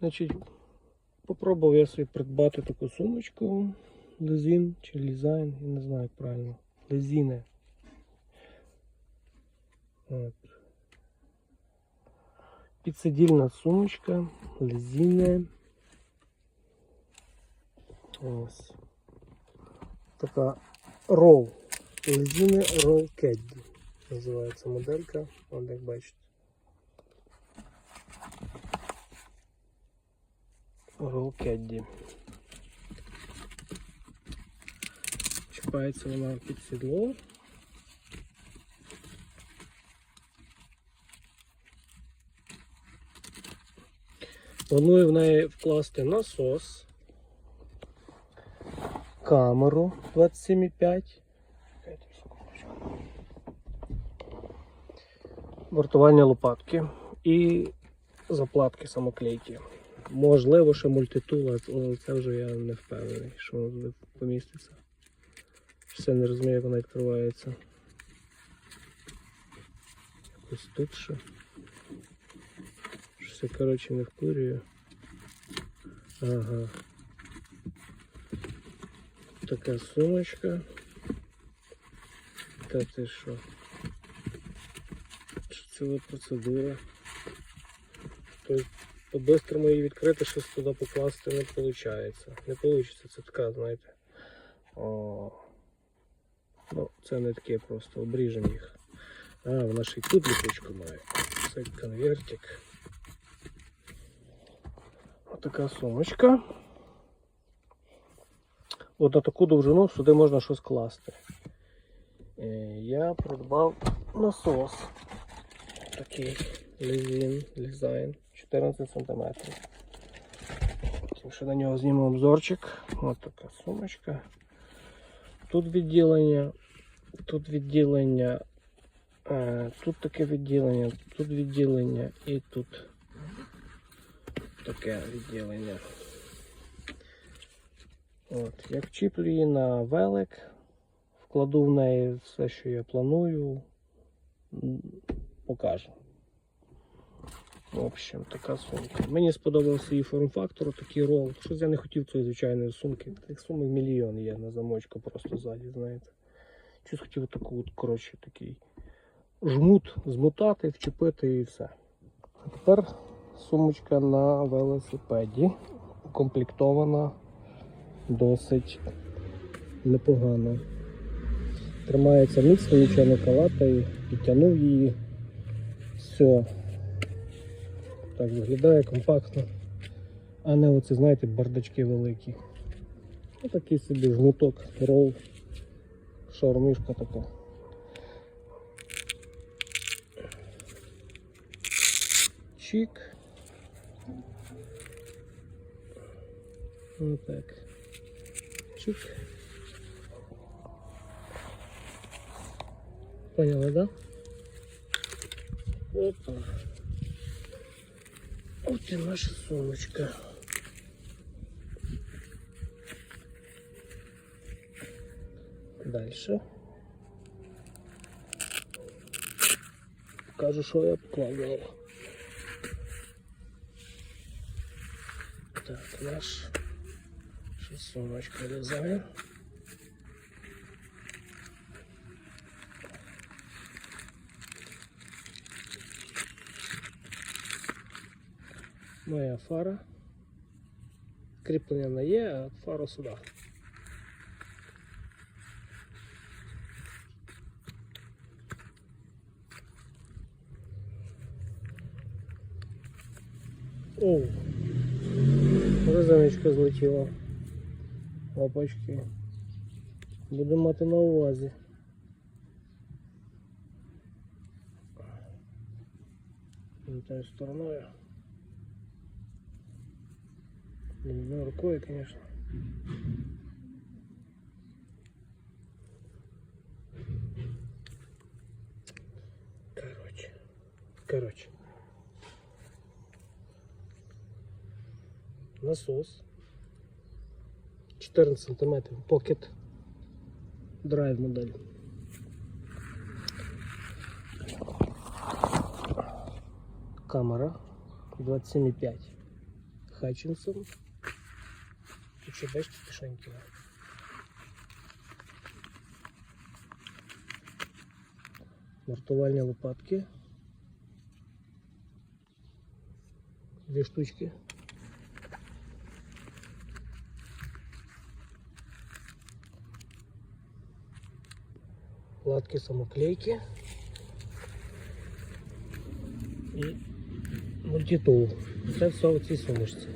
Значить, попробував я собі придбати таку сумочку. Лезін чи лізайн, я не знаю як правильно. Лезіне. От. Підсидільна сумочка, лезіне. Ось. Така Roll. Лезіне Roll Caddy. Називається моделька. От як бачите. Roll Caddy. Чіпається вона під сідло. Планую в неї вкласти насос, камеру 27,5, вартування лопатки і заплатки самоклейки. Можливо, ще мультитула, але це вже я не впевнений, що воно туди поміститься. Все не розумію, як вона відкривається. Ось тут ще. Щось я, коротше, не вкурюю. Ага. Така сумочка. Та ти що? Що ціла процедура. Тобто по-бистрому її відкрити, щось туди покласти не виходить. Не вийде, це така, знаєте. О. Ну, це не таке просто, обріжемо їх. А, вона ще й тут ліпучку має. Це конвертик. Отака сумочка. От на таку довжину сюди можна щось класти. Е, Я придбав насос. Такий лізін, лізайн 14 см. Ще на нього знімемо обзорчик. Ось така сумочка. Тут відділення, тут відділення, е, тут таке відділення, тут відділення і тут таке відділення. От, я вчіплю її на велик, вкладу в неї все, що я планую, покажу. В общем, така сумка. Мені сподобався її форм-фактор, такий рол. Щось я не хотів цієї звичайної сумки. Тих сумок мільйон є на замочку просто ззаді, знаєте. Щось хотів таку, от, коротше, такий жмут змотати, вчепити і все. А тепер сумочка на велосипеді. Укомплектована досить непогано. Тримається міцно, нічого не калатає, підтягнув її. Все. Так виглядає компактно. А не оці, знаєте, бардачки великі. Отакий собі жмуток, рол, шаурмішка така. Чик. Отак. Чик. Поняла, да? Опа. Вот и наша сумочка. Дальше. Покажу, що я поклав. Так, наш сумочка лізає. Моя фара. Кріплення не є, а фара сюди. Оу. Резиночка злетіла. Лапочки. Буду мати на увазі. Не тою стороною. Ну, рукой, конечно. Короче. Короче. Насос. 14 сантиметрів. Pocket Drive модель. Камера 27,5. Хатчинсон. Бачите кишеньки. Мартувальні лопатки. Дві штучки. Латки самоклейки. І мультитул. Це все в цій сумочці.